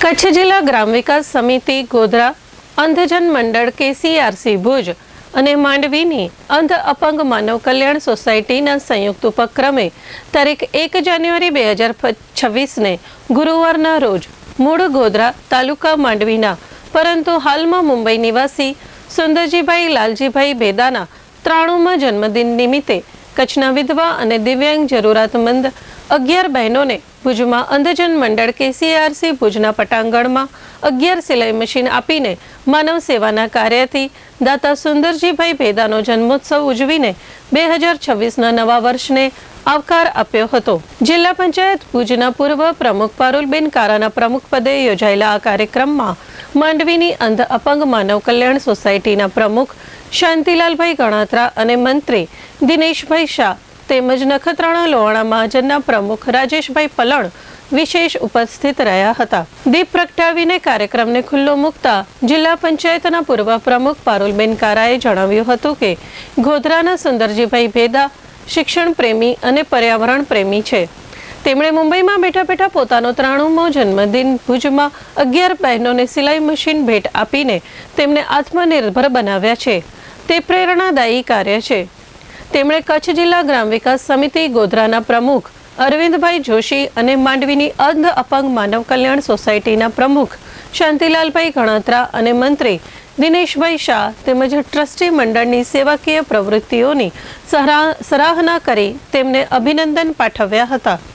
કચ્છ જિલ્લા ગ્રામ વિકાસ સમિતિ ગોધરા અંધજન મંડળ કેસીઆરસી ભુજ અને માંડવીની અંધ અપંગ માનવ કલ્યાણ સોસાયટીના સંયુક્ત ઉપક્રમે તારીખ એક જાન્યુઆરી બે હજાર છવ્વીસને ગુરુવારના રોજ મૂળ ગોધરા તાલુકા માંડવીના, પરંતુ હાલમાં મુંબઈ નિવાસી સુંદરજીભાઈ લાલજીભાઈ ભેદાના ત્રાણુમાં જન્મદિન નિમિત્તે કચ્છના વિધવા અને દિવ્યાંગ જરૂરિયાતમંદ અગિયાર બહેનોને ભુજમાં અંધજન મંડળ કેસીઆરસી ભુજના પટાંગણમાં અગિયાર સિલાઈ મશીન આપીને માનવ સેવાના કાર્યથી દાતા સુંદરજીભાઈ ભેદાનો જન્મોત્સવ ઉજવીને બે હજાર છવ્વીસના નવા વર્ષને આવકાર આપ્યો હતો. જિલ્લા પંચાયત ભુજના પૂર્વ પ્રમુખ પારુલબેન કારાના પ્રમુખ પદે યોજાયેલા આ કાર્યક્રમમાં માંડવીની અંધ અપંગ માનવ કલ્યાણ સોસાયટીના પ્રમુખ શાંતિલાલભાઈ ગણાત્રા અને મંત્રી દિનેશભાઈ શાહ તેમજ નખત્રાણા લોહાણા મહાજનના પ્રમુખ રાજેશભાઈ પલણ વિશેષ ઉપસ્થિત રહ્યા હતા. દીપ પ્રગટાવીને કાર્યક્રમને ખુલ્લો મૂકતા જિલ્લા પંચાયતના પૂર્વ પ્રમુખ પારુલબેન કારાએ જણાવ્યું હતું કે, ગોધરાના સુંદરજીભાઈ ભેદા શિક્ષણ પ્રેમી અને પર્યાવરણ પ્રેમી છે. તેમણે મુંબઈમાં બેઠા બેઠા પોતાનો ત્રાણુમો જન્મદિન ભુજમાં અગિયાર બહેનોને સિલાઈ મશીન ભેટ આપીને તેમને આત્મનિર્ભર બનાવ્યા છે. તે પ્રેરણાદાયી કાર્ય છે. તેમણે કચ્છ જિલ્લા ગ્રામ વિકાસ સમિતિ ગોધરાના પ્રમુખ અરવિંદભાઈ જોશી અને માંડવીની અંધ અપંગ માનવ કલ્યાણ સોસાયટીના પ્રમુખ શાંતિલાલભાઈ ગણાત્રા અને મંત્રી દિનેશભાઈ શાહ તેમજ ટ્રસ્ટી મંડળની સેવાકીય પ્રવૃત્તિઓની સરાહના કરી તેમને અભિનંદન પાઠવ્યા હતા.